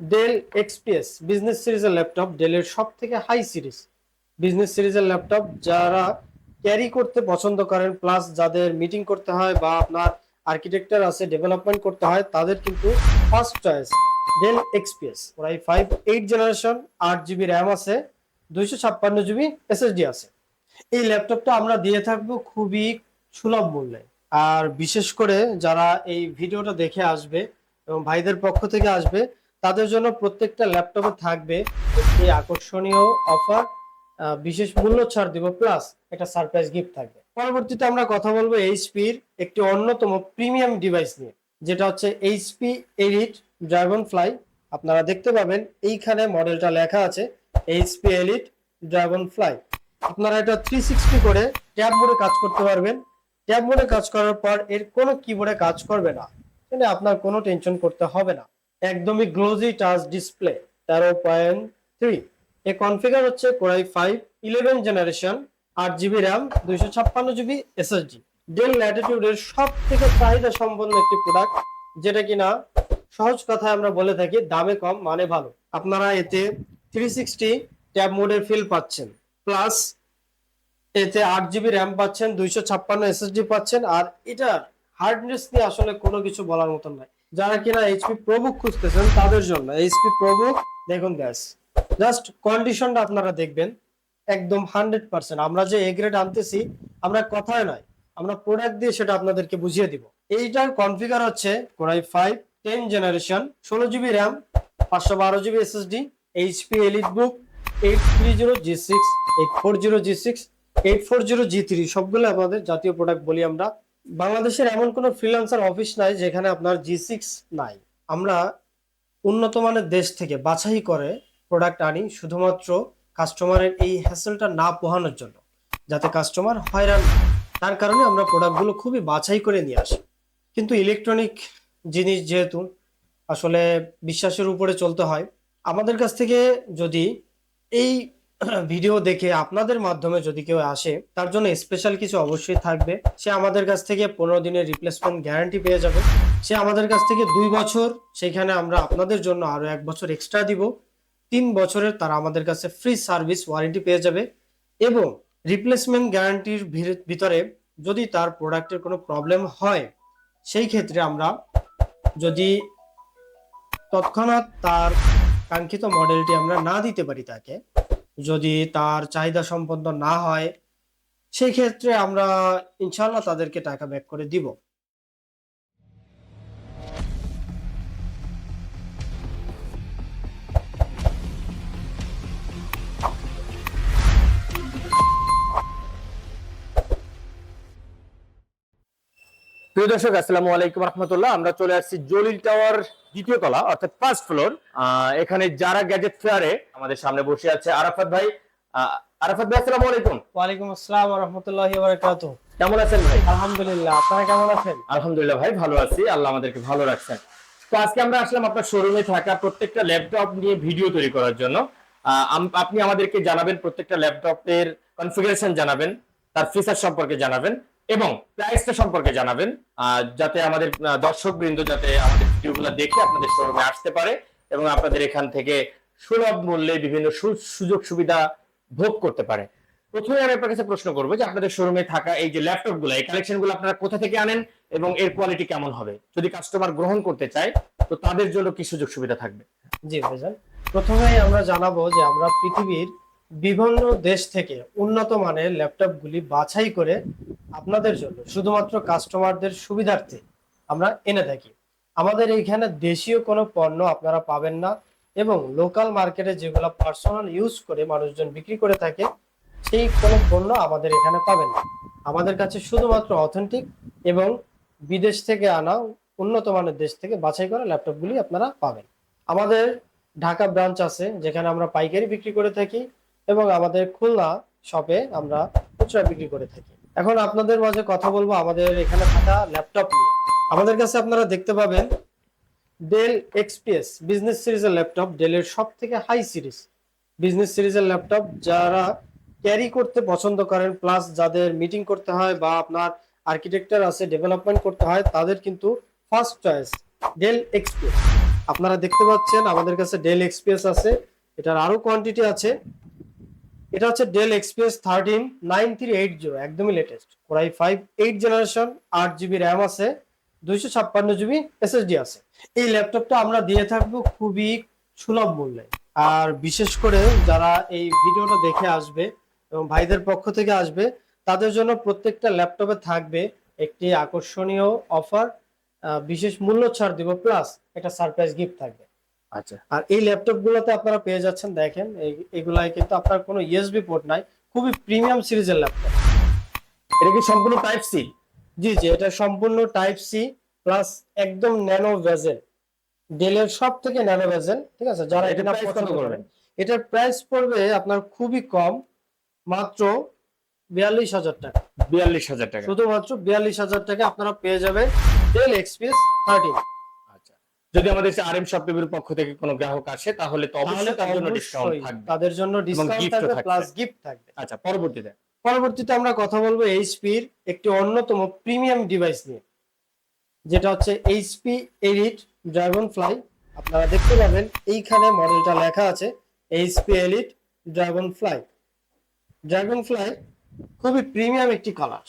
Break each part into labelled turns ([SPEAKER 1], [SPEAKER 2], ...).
[SPEAKER 1] Del XPS business সিরিজের laptop ডেলের সব থেকে হাই সিরিজ বিজনেস সিরিজের ল্যাপটপ যারা ক্যারি করতে পছন্দ করেন প্লাস যাদের মিটিং করতে হয় বা আপনার আর্কিটেকচার আছে ডেভেলপমেন্ট করতে হয়, তাদের কিন্তু ফার্স্ট চয়েস ডেল এক্সপিএস প্রায় ফাইভ এইট জেনারেশন আট জিবি র্যাম আছে, দুইশো ছাপ্পান্ন জিবি এসএসডি আছে। এই ল্যাপটপটা আমরা দিয়ে থাকব খুবই সুলভ মূল্যে। আর বিশেষ করে যারা এই ভিডিওটা দেখে আসবে এবং ভাইদের পক্ষ থেকে আসবে তাদের জন্য প্রত্যেকটা ল্যাপটপে থাকবে একটি আকর্ষণীয় অফার বিশেষ মূল্য ছাড় দিব প্লাস একটা সারপ্রাইজ গিফট থাকবে। পরবর্তীতে আমরা কথা বলব এইচপির একটি অন্যতম প্রিমিয়াম ডিভাইস নিয়ে, যেটা হচ্ছে এইচপি এলিট ড্রাগন ফ্লাই আপনারা দেখতে পাবেন, এইখানে মডেলটা লেখা আছে এইচপি এলিট ড্রাগন ফ্লাই আপনারা এটা থ্রি সিক্সটি করে ট্যাব মোডে কাজ করতে পারবেন। ট্যাব মোডে কাজ করার পর এর কোনো কিবোর্ডে কাজ করবে না। মানে আপনার কোনো টেনশন করতে হবে না। একদমই গ্লোজি টাচ ডিসপ্লে তেরো পয়েন্ট থ্রি এ কনফিগার হচ্ছে core i five eleven generation আট জিবি র্যাম দুইশো ছাপ্পান্ন জিবি এসএসডি ডেল ল্যাটিটিউডের সব থেকে চাহিদা সম্পন্ন একটি প্রোডাক্ট যেটা কিনা সহজ কথায় আমরা বলে থাকি, দামে কম মানে ভালো। আপনারা এতে থ্রি সিক্সটি ট্যাব মোডের ফিল পাচ্ছেন। প্লাস এতে আট জিবি র্যাম পাচ্ছেন, দুইশো ছাপ্পান্ন এসএসডি পাচ্ছেন, আর এটার হার্ডনেস নিয়ে আসলে কোনো কিছু বলার মতন নাই। যারা কিনা এইচপি প্রবুক খুঁজতেছেন তাদের জন্য এইচপি প্রবুক দেখুন গ্যাস জাস্ট কন্ডিশনটা আপনারা দেখবেন, একদম হান্ড্রেড পার্সেন্ট আমরা যে এ গ্রেড আনতেছি, আমরা কথায় নয়, আমরা প্রোডাক্ট দিয়ে সেটা আপনাদেরকে বুঝিয়ে দিব। এইটার কনফিগার হচ্ছে core i five ten generation ষোলো জিবি র্যাম পাঁচশো বারো GB SSD HP Elite Book eight three zero G six eight four zero G six eight four zero G three সবগুলো আমাদের জাতীয় প্রোডাক্ট বলি আমরা বাংলাদেশের এমন কোনো ফ্রিল্যান্সার অফিস নাই যেখানে আপনার জি সিক্স নাই আমরা উন্নত মানের দেশ থেকে বাছাই করে প্রোডাক্ট আনি শুধুমাত্র কাস্টমারের এই হ্যাসেলটা না পোহানোর জন্য, যাতে কাস্টমার হয়রান হয়। তার কারণে আমরা প্রোডাক্টগুলো খুবই বাছাই করে নিয়ে আসি কিন্তু ইলেকট্রনিক জিনিস যেহেতু আসলে বিশ্বাসের উপরে চলতে হয়, আমাদের কাছ থেকে যদি এই ভিডিও দেখে আপনাদের মাধ্যমে যদি কেউ আসে, তার জন্য স্পেশাল কিছু অবশ্যই থাকবে। সে আমাদের কাছ থেকে পনেরো দিনের রিপ্লেসমেন্ট গ্যারান্টি পেয়ে যাবে। সে আমাদের কাছ থেকে দুই বছর, সেখানে আমরা আপনাদের জন্য আরও এক বছর এক্সট্রা দিব। তিন বছরের তারা আমাদের কাছে ফ্রি সার্ভিস ওয়ারেন্টি পেয়ে যাবে এবং রিপ্লেসমেন্ট গ্যারান্টির ভিতরে যদি তার প্রোডাক্টের কোনো প্রবলেম হয়, সেই ক্ষেত্রে আমরা যদি তৎক্ষণাৎ তার কাঙ্ক্ষিত মডেলটি আমরা না দিতে পারি তাকে যদি তার চাহিদা সম্পন্ন না হয় সেই ক্ষেত্রে আমরা ইনশাল্লাহ তাদেরকে টাকা ব্যাক করে দিব।
[SPEAKER 2] প্রিয় দর্শক আসসালামু আলাইকুম রহমতুল্লাহ। আমরা চলে আসছি জলিল টাওয়ার দ্বিতীয় তলা অর্থাৎ ফার্স্ট ফ্লোর এখানে যারা গ্যাজেট ফেয়ারে আমাদের সামনে বসে আছে আরাফাত ভাই। আরাফাত ভাই আসসালামু আলাইকুম।
[SPEAKER 1] ওয়ালাইকুম আসসালাম রহমতুল্লাহ বারকাত
[SPEAKER 2] কেমন আছেন ভাই?
[SPEAKER 1] আলহামদুলিল্লাহ আপনারা কেমন আছেন?
[SPEAKER 2] আলহামদুলিল্লাহ ভাই ভালো আছি। আল্লাহ আমাদেরকে ভালো রাখছেন। তো আজকে আমরা আসলাম আপনার শোরুমে থাকা প্রত্যেকটা ল্যাপটপ নিয়ে ভিডিও তৈরি করার জন্য। আপনি আমাদেরকে জানাবেন প্রত্যেকটা ল্যাপটপের কনফিগারেশন জানাবেন তার ফিচার সম্পর্কে জানাবেন। এবং প্রাইসটা সম্পর্কে জানাবেন যাতে আমাদের দর্শক বৃন্দ যাতে আমাদের ভিডিওগুলো দেখে আপনাদের শোরুমে আসতে পারে এবং আপনাদের এখান থেকে সুলভ মূল্যে বিভিন্ন সুযোগ সুবিধা ভোগ করতে পারে। প্রথমে আমি আপনার কাছে প্রশ্ন করব যে আপনাদের শোরুমে থাকা এই যে ল্যাপটপগুলো এই কালেকশনগুলো আপনারা কোথা থেকে আনেন এবং এর কোয়ালিটি কেমন হবে? যদি কাস্টমার গ্রহণ করতে চায়, তো তাদের জন্য কি সুযোগ সুবিধা থাকবে?
[SPEAKER 1] জি ভাইজান প্রথমেই আমরা জানাব যে আমরা পৃথিবীর বিভিন্ন দেশ থেকে উন্নত মানের ল্যাপটপগুলি বাছাই করে আপনাদের জন্য, শুধুমাত্র কাস্টমারদের সুবিধার্থে আমরা এনে থাকি। আমাদের এইখানে দেশীয় কোনো পণ্য আপনারা পাবেন না এবং লোকাল মার্কেটে যেগুলো পার্সোনাল ইউজ করে মানুষজন বিক্রি করে থাকে, সেই কোনো পণ্য আমাদের এখানে পাবেন না। আমাদের কাছে শুধুমাত্র অথেন্টিক এবং বিদেশ থেকে আনা উন্নত মানের দেশ থেকে বাছাই করা ল্যাপটপগুলি আপনারা পাবেন। আমাদের ঢাকা ব্রাঞ্চ আছে, যেখানে আমরা পাইকারি বিক্রি করে থাকি। এবং আমাদের খুলনা শপে আমরা খুচরা বিক্রি করে থাকি। এখন আপনাদের মাঝে কথা বলব আমাদের এখানে থাকা ল্যাপটপ নিয়ে। আমাদের কাছে আপনারা দেখতে পাবেন ডেল এক্সপিএস বিজনেস সিরিজের ল্যাপটপ ডেলের সব থেকে হাই সিরিজ বিজনেস সিরিজের ল্যাপটপ যারা ক্যারি করতে পছন্দ করেন প্লাস যাদের মিটিং করতে হয় বা আপনার আর্কিটেকচার আছে ডেভেলপমেন্ট করতে হয়, তাদের কিন্তু ফার্স্ট চয়েস ডেল এক্সপিএস আপনারা দেখতে পাচ্ছেন আমাদের কাছে ডেল এক্সপিএস আছে, এটার আরও কোয়ান্টিটি আছে। এটা হচ্ছে Dell XPS thirteen nine three eight zero একদমই latest core i five eight generation আট জিবি র্যাম আছে, দুইশো ছাপ্পান্ন জিবি এসএসডি আছে। এই ল্যাপটপটা আমরা দিয়ে থাকব খুবই সুলভ মূল্যে। আর বিশেষ করে যারা এই ভিডিওটা দেখে আসবে এবং ভাইদের পক্ষ থেকে আসবে, তাদের জন্য প্রত্যেকটা ল্যাপটপে থাকবে একটি আকর্ষণীয় অফার বিশেষ মূল্য ছাড় দিব প্লাস একটা সারপ্রাইজ গিফট থাকবে।
[SPEAKER 2] আচ্ছা।
[SPEAKER 1] আর এই ল্যাপটপ গুলোতে আপনারা পেয়ে যাচ্ছেন দেখেন এগুলাই কিন্তু আপনার কোনো ইউএসবি পোর্ট নাই খুবই প্রিমিয়াম সিরিজের ল্যাপটপ
[SPEAKER 2] এটা কি সম্পূর্ণ টাইপ সি
[SPEAKER 1] জি জি এটা সম্পূর্ণ টাইপ সি প্লাস একদম ন্যানো ভেজেল ডেলের সব থেকে ন্যানো ভেজেল ঠিক আছে? যারা
[SPEAKER 2] এটা
[SPEAKER 1] পছন্দ করবেন এটার প্রাইস পড়বে আপনার খুবই কম মাত্র বিয়াল্লিশ হাজার টাকা।
[SPEAKER 2] বিয়াল্লিশ হাজার টাকা।
[SPEAKER 1] শুধুমাত্র বিয়াল্লিশ হাজার টাকা আপনারা পেয়ে যাবেন ডেল এক্সপিএস থার্টিন
[SPEAKER 2] যদি আমাদের আর এম শপ টেবিল পক্ষ থেকে কোনো গ্রাহক আসে তাহলে তো অবশ্যই তার জন্য ডিসকাউন্ট থাকবে।
[SPEAKER 1] তাদের জন্য ডিসকাউন্ট থাকবে। প্লাস গিফট থাকবে।
[SPEAKER 2] আচ্ছা পরবর্তীতে।
[SPEAKER 1] পরবর্তীতে আমরা কথা বলব এইচপির একটি অন্যতম প্রিমিয়াম ডিভাইস নিয়ে যেটা হচ্ছে এইচপি এলিট ড্রাগন ফ্লাই আপনারা দেখতে পাবেন এইখানে মডেলটা লেখা আছে HP Elite Dragonfly Dragonfly খুবই প্রিমিয়াম একটি কালার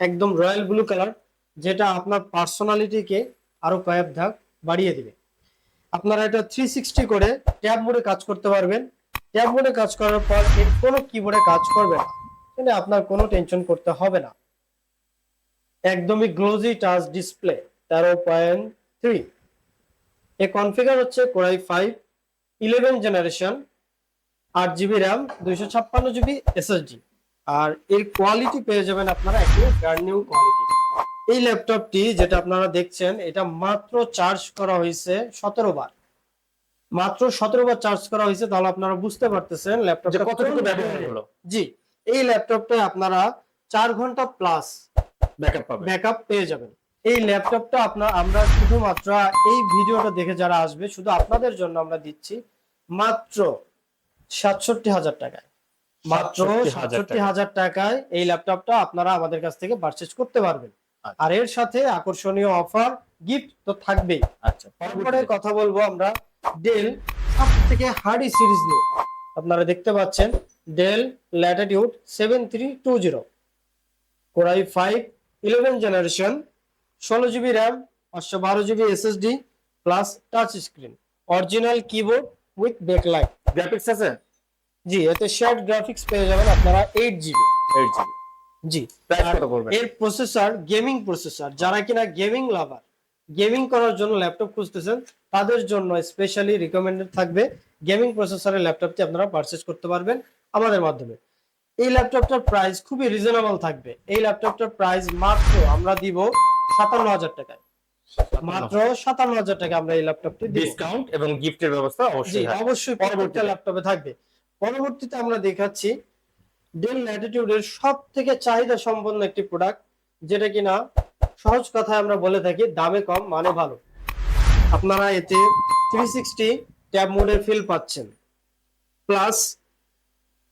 [SPEAKER 1] একদম রয়্যাল ব্লু কালার যেটা আপনার পার্সোনালিটিকে আরও কয়েক ধাপ বাড়িয়ে দিবে। আপনারা এটা থ্রি সিক্সটি করে ট্যাব মোডে কাজ করতে পারবেন। ট্যাব মোডে কাজ করার পর এর কোনো কিবোর্ডে কাজ করবে না। মানে আপনার কোনো টেনশন করতে হবে না। একদমই গ্লোজি টাচ ডিসপ্লে তেরো পয়েন্ট থ্রি এ কনফিগার হচ্ছে core i five eleven generation আট জিবি র্যাম দুইশো ছাপ্পান্ন জিবি এসএসডি আর এর কোয়ালিটি পেয়ে যাবেন আপনারা একটি ব্র্যান্ড নিউ কোয়ালিটি এই ল্যাপটপটি যেটা আপনারা দেখছেন এটা মাত্র চার্জ করা হয়েছে সতেরো বার। মাত্র সতেরো বার চার্জ করা হয়েছে তাহলে আপনারা বুঝতে পারতেছেন ল্যাপটপটা
[SPEAKER 2] কতটুকু ব্যবহার হলো।
[SPEAKER 1] জি এই ল্যাপটপটা আপনারা চার ঘণ্টা প্লাস
[SPEAKER 2] ব্যাকআপ
[SPEAKER 1] পেয়ে যাবেন। এই ল্যাপটপটা আপনার আমরা শুধুমাত্র এই ভিডিওটা দেখে যারা আসবে শুধু আপনাদের জন্য আমরা দিচ্ছি মাত্র সাতষট্টি হাজার টাকায়। মাত্র সাতষট্টি হাজার টাকায় এই ল্যাপটপটা আপনারা আমাদের কাছ থেকে পারচেজ করতে পারবেন। আর এর সাথে আকর্ষণীয় অফার গিফট তো থাকবেই।
[SPEAKER 2] আচ্ছা।
[SPEAKER 1] তারপরে কথা বলব আমরা ডেল সব থেকে হার্ডি সিরিজ নিয়ে। আপনারা দেখতে পাচ্ছেন Dell Latitude seven three two zero core i five eleven generation ষোলো জিবি র্যাম পাঁচশো বারো GB SSD plus touch screen original keyboard with backlight
[SPEAKER 2] graphics আছে?
[SPEAKER 1] জি এতে শেয়ার্ড গ্রাফিক্স পেয়ে যাবেন আপনারা এইট জিবি
[SPEAKER 2] এইট জিবি
[SPEAKER 1] জি। এর প্রসেসর গেমিং প্রসেসর যারা কিনা গেমিং লাভার গেমিং করার জন্য ল্যাপটপ খুঁজতেছেন তাদের জন্য স্পেশালি রিকমেন্ডেড থাকবে গেমিং প্রসেসরের ল্যাপটপটি আপনারা পারচেজ করতে পারবেন আমাদের মাধ্যমে। এই ল্যাপটপটার প্রাইস খুবই রিজনেবল থাকবে। এই ল্যাপটপটার প্রাইস মাত্র আমরা দিব সাতান্ন হাজার টাকায় মাত্র সাতান্ন হাজার টাকা আমরা এই ল্যাপটপটি
[SPEAKER 2] ডিসকাউন্ট এবং গিফটের ব্যবস্থা অবশ্যই
[SPEAKER 1] অবশ্যই পরবর্তী ল্যাপটপে থাকবে। পরবর্তীতে আমরা দেখাচ্ছি ডেল ল্যাটিটিউডের সব থেকে চাহিদা সম্পন্ন একটি প্রোডাক্ট যেটা কিনা সহজ কথায় আমরা বলে থাকি, দামে কম মানে ভালো। আপনারা এতে থ্রি সিক্সটি ট্যাব মোডের ফিল পাচ্ছেন। প্লাস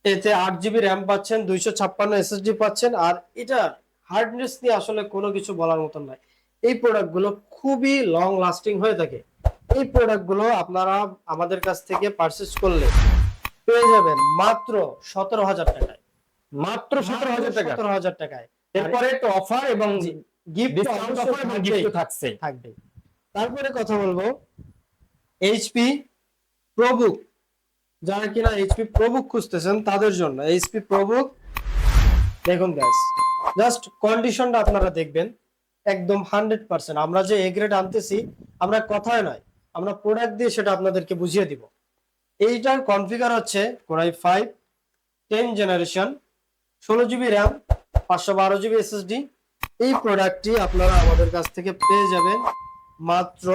[SPEAKER 1] এতে আট জিবি র্যাম পাচ্ছেন, দুইশো ছাপ্পান্ন এসএসডি পাচ্ছেন, আর এটার হার্ডনেস নিয়ে আসলে কোনো কিছু বলার মতন নয় এই প্রোডাক্টগুলো খুবই লং লাস্টিং হয়ে থাকে। এই প্রোডাক্টগুলো আপনারা আমাদের কাছ থেকে পারচেস করলে পেয়ে যাবেন মাত্র সতেরো হাজার টাকায়
[SPEAKER 2] মাত্র সতেরো হাজার টাকা।
[SPEAKER 1] সতেরো হাজার টাকায়।
[SPEAKER 2] এরপরে তো অফার এবং
[SPEAKER 1] গিফট
[SPEAKER 2] অফার এবং গিফট থাকছে
[SPEAKER 1] থাকবে। তারপরে কথা বলব। এইচপি প্রবুক যারা কিনা এইচপি প্রবুক খুঁজতেছেন তাদের জন্য এইচপি প্রবুক দেখুন গ্যাস জাস্ট কন্ডিশনটা আপনারা দেখবেন একদম হান্ড্রেড পার্সেন্ট আমরা যে এ গ্রেড আনতেছি আমরা কথায় নয় আমরা প্রোডাক্ট দিয়ে সেটা আপনাদেরকে বুঝিয়ে দিব। এইটার কনফিগার হচ্ছে core i five ten generation ষোলো জিবি র্যাম পাঁচশো বারো জিবি এসএসডি এই প্রোডাক্টটি আপনারা আমাদের কাছ থেকে পেয়ে যাবেন মাত্র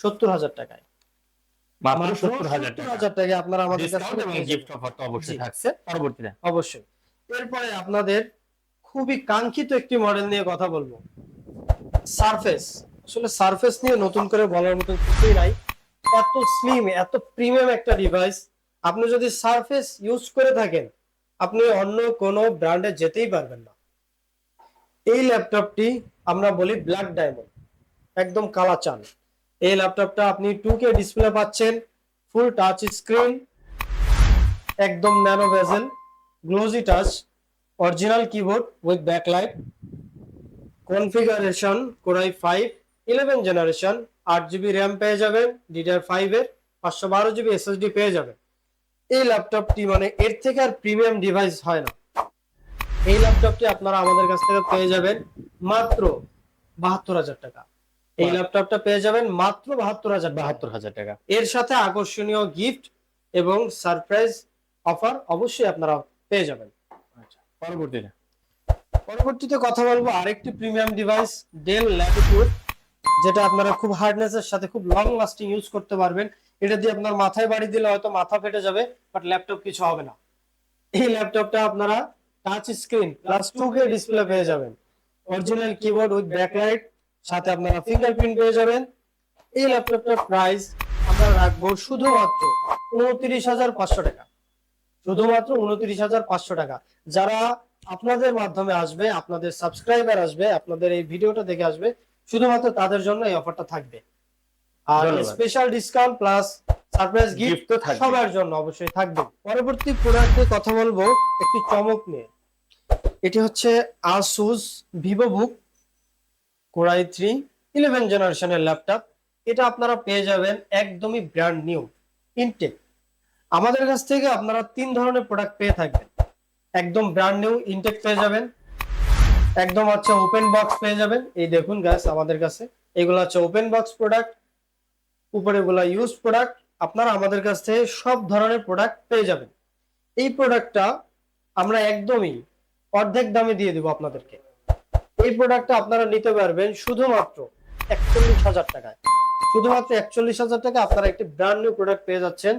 [SPEAKER 1] সত্তর হাজার টাকায়।
[SPEAKER 2] মাত্র সত্তর হাজার টাকা।
[SPEAKER 1] আপনারা আমাদের কাছ থেকে
[SPEAKER 2] গিফট অফার তো অবশ্যই থাকছে। পরবর্তীতে।
[SPEAKER 1] অবশ্যই। এরপরে আপনাদের খুবই কাঙ্ক্ষিত একটি মডেল নিয়ে কথা বলব। সারফেস আসলে সারফেস নিয়ে নতুন করে বলার মতো কিছুই নাই। এত স্লিম এত প্রিমিয়াম একটা ডিভাইস আপনি যদি সারফেস ইউজ করে থাকেন আপনি অন্য কোনো ব্র্যান্ডে যেতেই পারবেন না। এই ল্যাপটপটি আমরা বলি ব্ল্যাক ডায়মন্ড একদম কালা চান এই ল্যাপটপটা আপনি টু কে ডিসপ্লে পাচ্ছেন ফুল টাচ স্ক্রিন একদম nano bezel glossy touch original keyboard with backlight configuration core i five eleven generation আট জিবি র্যাম পেয়ে যাবেন ডিডিআর ফাইভ এর, পাঁচশো বারো জিবি এসএসডি পেয়ে যাবেন। এই ল্যাপটপটি মানে এর থেকে আর প্রিমিয়াম ডিভাইস হয় না। এই ল্যাপটপটি আপনারা আমাদের কাছ থেকে পেয়ে যাবেন মাত্র বাহাত্তর হাজার টাকা। এই ল্যাপটপটা পেয়ে যাবেন মাত্র বাহাত্তর হাজার
[SPEAKER 2] বাহাত্তর হাজার টাকা।
[SPEAKER 1] এর সাথে আকর্ষণীয় গিফট এবং সারপ্রাইজ অফার অবশ্যই আপনারা পেয়ে যাবেন।
[SPEAKER 2] আচ্ছা পরবর্তীতে
[SPEAKER 1] পরবর্তীতে কথা বলব আরেকটি প্রিমিয়াম ডিভাইস ডেল ল্যাটিটিউড যেটা আপনারা খুব হার্ডনেসের সাথে খুব লং লাস্টিং ইউজ করতে পারবেন। এটা দিয়ে আপনার মাথায় বাড়ি দিলে হয়তো মাথা ফেটে যাবে বাট ল্যাপটপ কিছু হবে না। এই ল্যাপটপটা আপনারা touch screen plus two K display পেয়ে যাবেন। অরিজিনাল কিবোর্ড উইথ ব্যাকলাইট সাথে আপনারা ফিঙ্গারপ্রিন্ট পেয়ে যাবেন। এই ল্যাপটপটার প্রাইস আমরা রাখব শুধুমাত্র উনত্রিশ হাজার পাঁচশো টাকা। শুধুমাত্র উনত্রিশ হাজার পাঁচশো টাকা। যারা আপনাদের মাধ্যমে আসবে, আপনাদের সাবস্ক্রাইবার আসবে, আপনাদের এই ভিডিওটা দেখে আসবে, শুধুমাত্র তাদের জন্য এই অফারটা থাকবে। আর। Special discount plus surprise gift
[SPEAKER 2] gift তো থাকবে।
[SPEAKER 1] সবার জন্য অবশ্যই থাকবে। পরবর্তী প্রোডাক্টে কথা বলব একটি চমক নিয়ে। এটি হচ্ছে Asus Vivo Book core i three eleven জেনারেশনের ল্যাপটপ এটা আপনারা পেয়ে যাবেন একদমই ব্র্যান্ড নিউ ইনটেক আমাদের কাছ থেকে আপনারা তিন ধরনের প্রোডাক্ট পেয়ে থাকবেন। একদম ব্র্যান্ড নিউ ইনটেক পেয়ে যাবেন। একদম হচ্ছে ওপেন বক্স পেয়ে যাবেন। এই দেখুন গ্যাস আমাদের কাছে। এগুলো হচ্ছে ওপেন বক্স প্রোডাক্ট উপরে গুলা ইউজ প্রোডাক্ট আপনারা আমাদের কাছ থেকে সব ধরনের প্রোডাক্ট পেয়ে যাবেন। এই প্রোডাক্টটা আমরা একদমই অর্ধেক দামে দিয়ে দেবো আপনাদেরকে। এই প্রোডাক্টটা আপনারা নিতে পারবেন শুধুমাত্র একচল্লিশ হাজার টাকায়। শুধুমাত্র একচল্লিশ হাজার টাকা আপনারা একটি ব্র্যান্ড নিউ প্রোডাক্ট পেয়ে যাচ্ছেন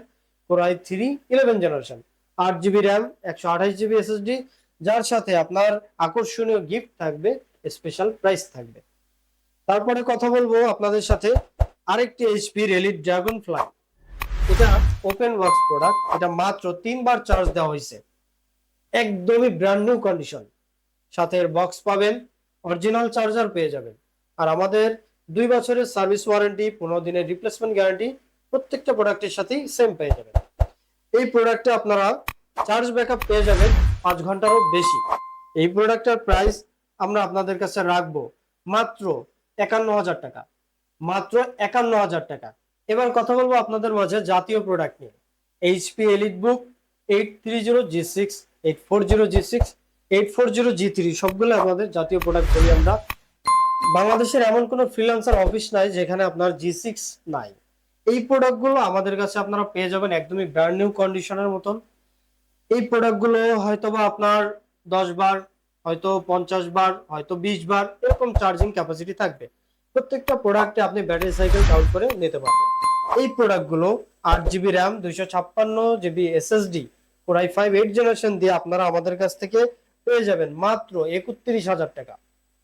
[SPEAKER 1] core i three eleven generation আট জিবি র্যাম একশো আঠাশ জিবি এসএসডি যার সাথে আপনার আকর্ষণীয় গিফট থাকবে স্পেশাল প্রাইস থাকবে। তারপরে কথা বলব আপনাদের সাথে আরেকটি এইচপি রেলি ড্রাগন ফ্লাই এটা ওপেন বক্স প্রোডাক্ট এটা মাত্র তিনবার চার্জ দেওয়া হয়েছে। একদমই ব্র্যান্ড নিউ কন্ডিশন সাথে বক্স পাবেন অরিজিনাল চার্জার পেয়ে যাবেন। আর আমাদের দুই বছরের সার্ভিস ওয়ারেন্টি পনেরো দিনের রিপ্লেসমেন্ট গ্যারান্টি প্রত্যেকটা প্রোডাক্টের সাথেই সেম পেয়ে যাবেন। এই প্রোডাক্টে আপনারা চার্জ ব্যাকআপ পেয়ে যাবেন পাঁচ ঘন্টারও বেশি। এই প্রোডাক্টের প্রাইস আমরা আপনাদের কাছে রাখব মাত্র একান্ন হাজার টাকা। মাত্র একান্ন হাজার টাকা। এবার কথা বলব আপনাদের মাঝে জাতীয় প্রোডাক্ট নিয়ে। HP Elite Book eight three zero G six eight four zero G six eight four zero G three সবগুলো আমাদের জাতীয় প্রোডাক্ট বলি আমরা। বাংলাদেশের এমন কোনো ফ্রিল্যান্সার অফিস নাই যেখানে আপনার জি সিক্স নাই। এই প্রোডাক্টগুলো আমাদের কাছে আপনারা পেয়ে যাবেন একদমই ব্র্যান্ড নিউ কন্ডিশনের মতন। এই প্রোডাক্টগুলো হয়তোবা আপনার দশ বার, হয়তো পঞ্চাশ বার, হয়তো বিশ বার, এরকম চার্জিং ক্যাপাসিটি থাকবে। প্রত্যেকটা প্রোডাক্টে আপনি ব্যাটারি সাইকেল কাউন্ট করে নিতে পারবেন। এই প্রোডাক্টগুলো আট জিবি র্যাম দুইশো ছাপ্পান্ন GB SSD core i five eight generation দিয়ে আপনারা আমাদের কাছ থেকে পেয়ে যাবেন মাত্র একত্রিশ হাজার টাকা।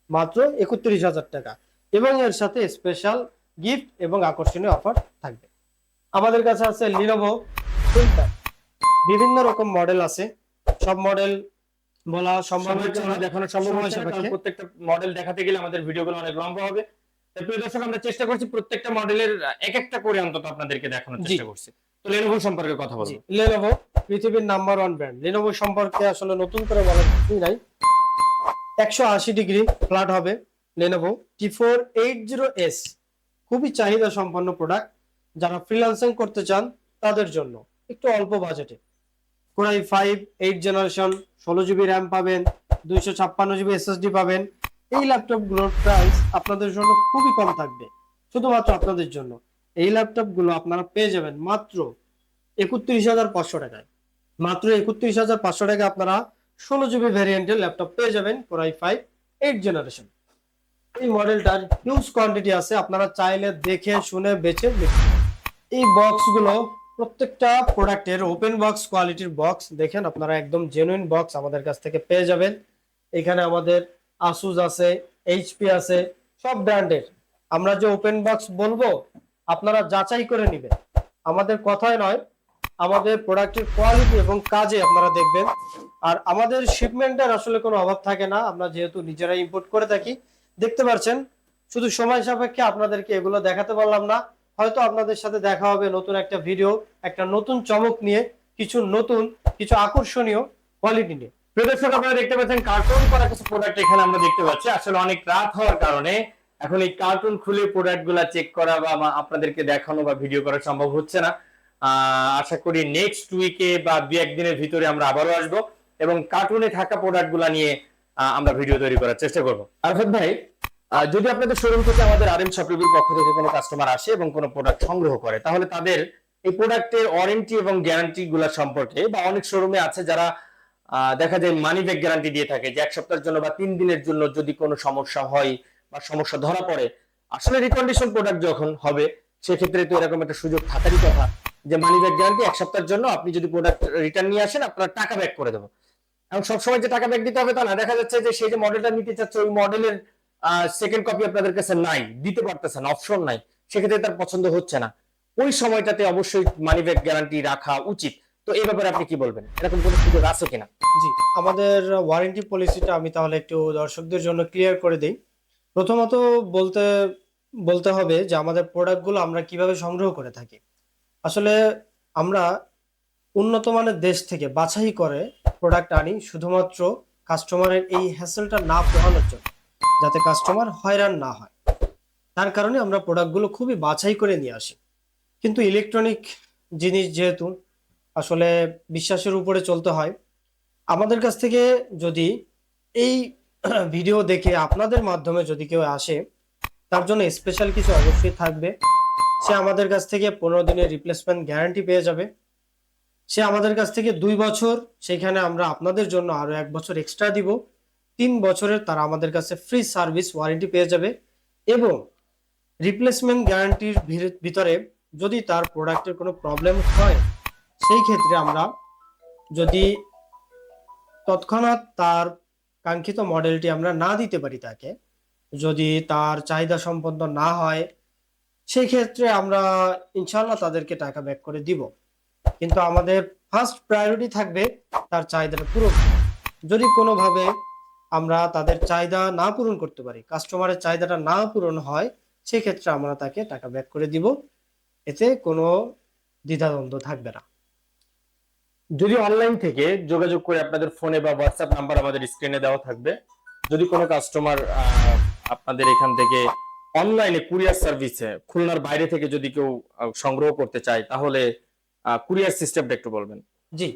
[SPEAKER 1] মাত্র একত্রিশ হাজার টাকা। এবং এর সাথে স্পেশাল গিফট এবং আকর্ষণীয় অফার থাকবে। আমাদের কাছে আছে লিনোভো থিঙ্কপ্যাড বিভিন্ন রকম মডেল আছে। সব মডেল বলা সম্ভব।
[SPEAKER 2] দেখানো সম্ভব
[SPEAKER 1] সাপেক্ষে।
[SPEAKER 2] প্রত্যেকটা মডেল দেখাতে গেলে আমাদের ভিডিওগুলো অনেক লম্বা হবে। প্রিয় দর্শক আমরা চেষ্টা করছি প্রত্যেকটা মডেলের এক একটা করে অন্তত আপনাদেরকে দেখানোর চেষ্টা করছি। তো লেনোভো সম্পর্কে কথা বলব।
[SPEAKER 1] লেনোভো পৃথিবীর নাম্বার ওয়ান ব্র্যান্ড লেনোভো সম্পর্কে আসলে নতুন করে বলার কিছুই নাই। একশো আশি ডিগ্রি ফ্ল্যাট হবে Lenovo T four eight zero S খুবই চাহিদা সম্পন্ন প্রোডাক্ট যারা ফ্রিল্যান্সিং করতে চান তাদের জন্য। একটু অল্প বাজেটে core i five eight generation ষোলো জিবি র্যাম পাবেন দুইশো ছাপ্পান্ন জিবি এসএসডি পাবেন এই ল্যাপটপগুলোর প্রাইস আপনাদের জন্য খুবই কম থাকবে, শুধুমাত্র আপনাদের জন্য। এই ল্যাপটপগুলো আপনারা পেয়ে যাবেন মাত্র একত্রিশ হাজার পাঁচশো টাকায়। মাত্র একত্রিশ হাজার পাঁচশো টাকা আপনারা ষোলো জিবি ভ্যারিয়েন্টের ল্যাপটপ পেয়ে যাবেন কোরাই ফাইভ এইট জেনারেশন এই মডেলটার হিউজ কোয়ান্টিটি আছে, আপনারা চাইলে দেখে, শুনে বেছে এই বক্সগুলো প্রত্যেকটা প্রোডাক্টের ওপেন বক্স কোয়ালিটির বক্স দেখেন আপনারা একদম জেনুইন বক্স আমাদের কাছ থেকে পেয়ে যাবেন। এখানে আমাদের আসুস আছে এইচপি আছে, সব ব্র্যান্ডের। আমরা যে ওপেন বক্স বলব, আপনারা যাচাই করে নেবেন। আমাদের কথায় নয়, আমাদের প্রোডাক্টের কোয়ালিটি এবং কাজে আপনারা দেখবেন। আর আমাদের শিপমেন্টের আসলে কোনো অভাব থাকে না, আমরা যেহেতু নিজেরাই ইম্পোর্ট করে থাকি। দেখতে পাচ্ছেন শুধু সময় সাপেক্ষে আপনাদেরকে এগুলো দেখাতে পারলাম না। হয়তো আপনাদের সাথে দেখা হবে নতুন একটা ভিডিও একটা নতুন চমক নিয়ে, কিছু নতুন, কিছু আকর্ষণীয় কোয়ালিটি নিয়ে।
[SPEAKER 2] প্রিয় দর্শক, আপনারা দেখতে পাচ্ছেন কার্টুন করা কিছু প্রোডাক্ট এখানে আমরা দেখতে পাচ্ছি। আসলে অনেক রাত হওয়ার কারণে এখন এই কার্টুন খুলে প্রোডাক্টগুলা চেক করা বা আপনাদেরকে দেখানো বা ভিডিও করা সম্ভব হচ্ছে না। আশা করি নেক্সট উইকে বা দু, একদিনের ভিতরে আমরা আবারও আসব এবং কার্টুনে থাকা প্রোডাক্টগুলা নিয়ে আমরা ভিডিও তৈরি করার চেষ্টা করব। আরফাত ভাই যদি আপনাদের শোরুম থেকে আমাদের আরএম শপরিবির পক্ষ থেকে কোনো কাস্টমার আসে এবং কোনো প্রোডাক্ট সংগ্রহ করে, তাহলে তাদের এই প্রোডাক্টের ওয়ারেন্টি এবং গ্যারান্টি গুলা সম্পর্কে বা অনেক শোরুমে আছে যারা দেখা যায় মানি ব্যাক গ্যারান্টি দিয়ে থাকে যে এক সপ্তাহের জন্য বা তিন দিনের জন্য যদি কোনো সমস্যা হয় বা সমস্যা ধরা পড়ে, আসলে রিকন্ডিশন প্রোডাক্ট যখন হবে, সেক্ষেত্রে তো এরকম একটা সুযোগ থাকারই কথা যে মানি ব্যাক গ্যারান্টি এক সপ্তাহের জন্য আপনি যদি প্রোডাক্ট রিটার্ন নিয়ে আসেন, আপনার টাকা ব্যাক করে দেবো। এবং সবসময় যে টাকা ব্যাক দিতে হবে তা না, দেখা যাচ্ছে যে সেই যে মডেলটা নিতে চাচ্ছে, ওই মডেলের সেকেন্ড কপি আপনাদের কাছে নাই, দিতে পারতেছেন অপশন নাই, সেক্ষেত্রে তার পছন্দ হচ্ছে না। ওই সময়টাতে অবশ্যই মানি ব্যাক গ্যারান্টি রাখা উচিত। তো এই ব্যাপারে আপনি কি বলবেন? এরকম কোনো সুযোগ আছে কিনা?
[SPEAKER 1] জি, আমাদের ওয়ারেন্টি পলিসিটা আমি তাহলে একটু দর্শকদের জন্য ক্লিয়ার করে দিই। প্রথমত বলতে বলতে হবে যে আমাদের প্রোডাক্টগুলো আমরা কীভাবে সংগ্রহ করে থাকি। আসলে আমরা উন্নত মানের দেশ থেকে বাছাই করে প্রোডাক্ট আনি শুধুমাত্র কাস্টমারের এই হ্যাসেলটা না পোহানোর জন্য, যাতে কাস্টমার হয়রান না হয়। তার কারণে আমরা প্রোডাক্টগুলো খুবই বাছাই করে নিয়ে আসি। কিন্তু ইলেকট্রনিক জিনিস যেহেতু আসলে বিশ্বাসের উপরে চলতে হয়। আমাদের কাছ থেকে যদি এই ভিডিও দেখে আপনাদের মাধ্যমে যদি কেউ আসে, তার জন্য স্পেশাল কিছু অবশ্যই থাকবে। সে আমাদের কাছ থেকে পনেরো দিনের রিপ্লেসমেন্ট গ্যারান্টি পেয়ে যাবে। সে আমাদের কাছ থেকে দুই বছর, সেখানে আমরা আপনাদের জন্য আরও এক বছর এক্সট্রা দিব। তিন বছরের তারা আমাদের কাছে ফ্রি সার্ভিস ওয়ারেন্টি পেয়ে যাবে এবং রিপ্লেসমেন্ট গ্যারান্টির ভিতরে যদি তার প্রোডাক্টের কোনো প্রবলেম হয় সেই ক্ষেত্রে আমরা যদি তৎক্ষণাৎ তার কাঙ্ক্ষিত মডেলটি আমরা না দিতে পারি তাকে, যদি তার চাহিদা সম্পন্ন না হয়, সেই ক্ষেত্রে আমরা ইনশাল্লাহ তাদেরকে টাকা ব্যাক করে দিব। কিন্তু আমাদের ফার্স্ট প্রায়োরিটি থাকবে তার চাহিদাটা পূরণ যদি কোনোভাবে আমরা তাদের চাহিদা না পূরণ করতে পারি কাস্টমারের চাহিদাটা না পূরণ হয় সেক্ষেত্রে আমরা তাকে টাকা ব্যাক করে দিব। এতে কোনো দ্বিধাদ্বন্দ্ব থাকবে না।
[SPEAKER 2] যদি অনলাইন থেকে যোগাযোগ করে আপনাদের ফোনে বা হোয়াটসঅ্যাপ নাম্বার আমাদের স্ক্রিনে দেওয়া থাকবে। যদি কোনো কাস্টমার আপনাদের এখান থেকে অনলাইনে কুরিয়ার সার্ভিসে খুলনার বাইরে থেকে যদি কেউ সংগ্রহ করতে চায়, তাহলে কুরিয়ার সিস্টেমটা একটু বলবেন।
[SPEAKER 1] জি,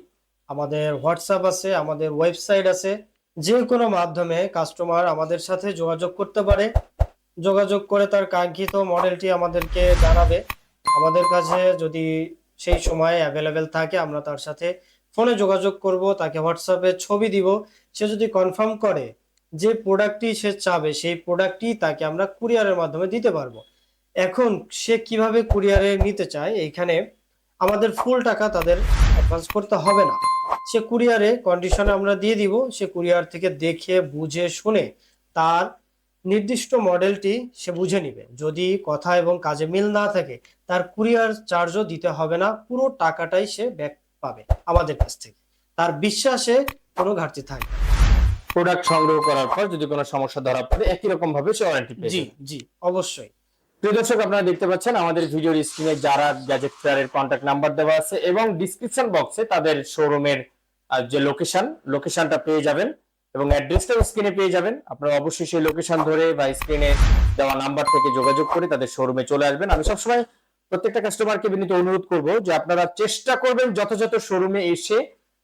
[SPEAKER 1] আমাদের হোয়াটসঅ্যাপ আছে, আমাদের ওয়েবসাইট আছে। যে কোনো মাধ্যমে কাস্টমার আমাদের সাথে যোগাযোগ করতে পারে। যোগাযোগ করে তার কাঙ্ক্ষিত মডেলটি আমাদেরকে জানাবে। আমাদের কাছে যদি সেই সময় অ্যাভেলেবেল থাকে, আমরা তার সাথে ফোনে যোগাযোগ করব, তাকে হোয়াটসঅ্যাপে ছবি দিব। সে যদি কনফার্ম করে যে প্রোডাক্টটি সে চাবে, সেই প্রোডাক্টটি তাকে আমরা কুরিয়ারের মাধ্যমে দিতে পারব। এখন সে কীভাবে কুরিয়ারে নিতে চায়, এইখানে আমাদের ফুল টাকা তাদের অ্যাডভান্স করতে হবে না। সে কুরিয়ারে কন্ডিশনে আমরা দিয়ে দিব, সে কুরিয়ার থেকে দেখে, বুঝে, শুনে তার নির্দিষ্ট মডেলটি সে বুঝে নিবে। যদি কথা এবং কাজে মিল না থাকে তার কুরিয়ার চার্জও দিতে হবে না পুরো টাকাটাই সে ব্যাক পাবে আমাদের কাছ থেকে তার বিশ্বাসে কোনো ঘাটতি থাকবে না।
[SPEAKER 2] প্রোডাক্ট সংগ্রহ করার পর যদি কোনো সমস্যা ধরা পড়ে একই রকম ভাবে সে ওয়ারেন্টি পেয়ে
[SPEAKER 1] জি। জি অবশ্যই
[SPEAKER 2] প্রিয় দর্শক আপনারা দেখতে পাচ্ছেন আমাদের ভিডিওর স্ক্রিনে যারা গ্যাজেট ফেয়ারের কন্ট্যাক্ট নাম্বার দেওয়া আছে এবং ডিসক্রিপশন বক্সে তাদের শোরুমের যে লোকেশন লোকেশনটা পেয়ে যাবেন এবং অ্যাড্রেসটাও স্ক্রিনে পেয়ে যাবেন আপনারা অবশ্যই সেই লোকেশন ধরে বা স্ক্রিনে দেওয়া নাম্বার থেকে যোগাযোগ করে তাদের শোরুমে চলে আসবেন আমি সবসময় প্রত্যেকটা কাস্টমারকে বিনীত অনুরোধ করব যে আপনারা চেষ্টা করবেন যথাযথ শোরুমে এসে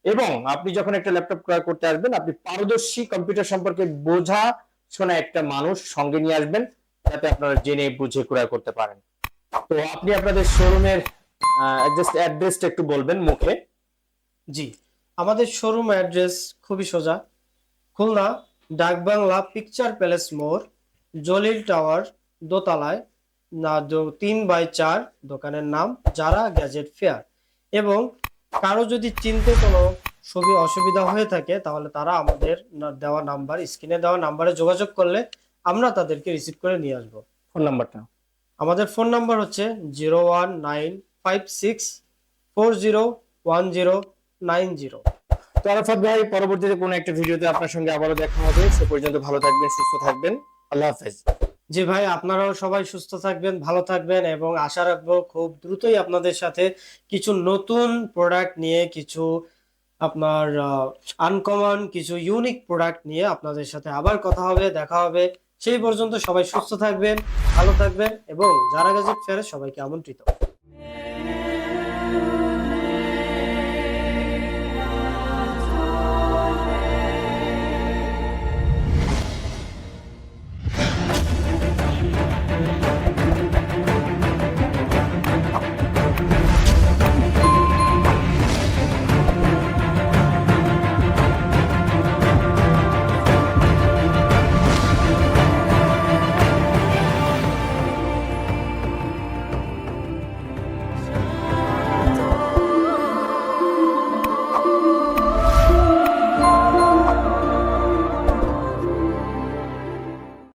[SPEAKER 2] এবং আপনি যখন একটা ল্যাপটপ ক্রয় করতে আসবেন, আপনি পারদর্শী কম্পিউটার সম্পর্কে বোঝা শোনা একটা মানুষ সঙ্গে নিয়ে আসবেন, যাতে আপনারা জেনে বুঝে ক্রয় করতে পারেন। তো আপনি আপনাদের শোরুমের অ্যাড্রেসটা একটু বলবেন মুখে।
[SPEAKER 1] জি, আমাদের শোরুম অ্যাড্রেস খুবই সোজা। খুলনা, ডাকবাংলা পিকচার প্যালেস মোড়, জলিল টাওয়ার দোতলায়। না তিন বাই চার দোকানের নাম যারা গ্যাজেট ফেয়ার। এবং কারও যদি চিনতে কোনো সুবি- অসুবিধা হয়ে থাকে তাহলে তারা আমাদের দেওয়া নাম্বার স্ক্রিনে দেওয়া নাম্বারে যোগাযোগ করলে আমরা তাদেরকে রিসিভ করে নিয়ে আসব।
[SPEAKER 2] ফোন নাম্বারটা?
[SPEAKER 1] আমাদের ফোন নাম্বার হচ্ছে zero one nine five six four zero one zero nine zero.
[SPEAKER 2] তো আরাফাত ভাই পরবর্তীতে কোনো একটা ভিডিওতে আপনার সঙ্গে আবারও দেখা হবে। সে পর্যন্ত ভালো থাকবেন সুস্থ থাকবেন। আল্লাহ হাফেজ।
[SPEAKER 1] জি ভাই, আপনারাও সবাই সুস্থ থাকবেন, ভালো থাকবেন এবং আশা রাখব খুব দ্রুতই আপনাদের সাথে কিছু নতুন প্রোডাক্ট নিয়ে, কিছু আপনার আনকমন কিছু ইউনিক প্রোডাক্ট নিয়ে আপনাদের সাথে আবার কথা হবে, দেখা হবে। সেই পর্যন্ত সবাই সুস্থ থাকবেন, ভালো থাকবেন এবং যারা গাজেট ফেয়ারে সবাইকে আমন্ত্রিত।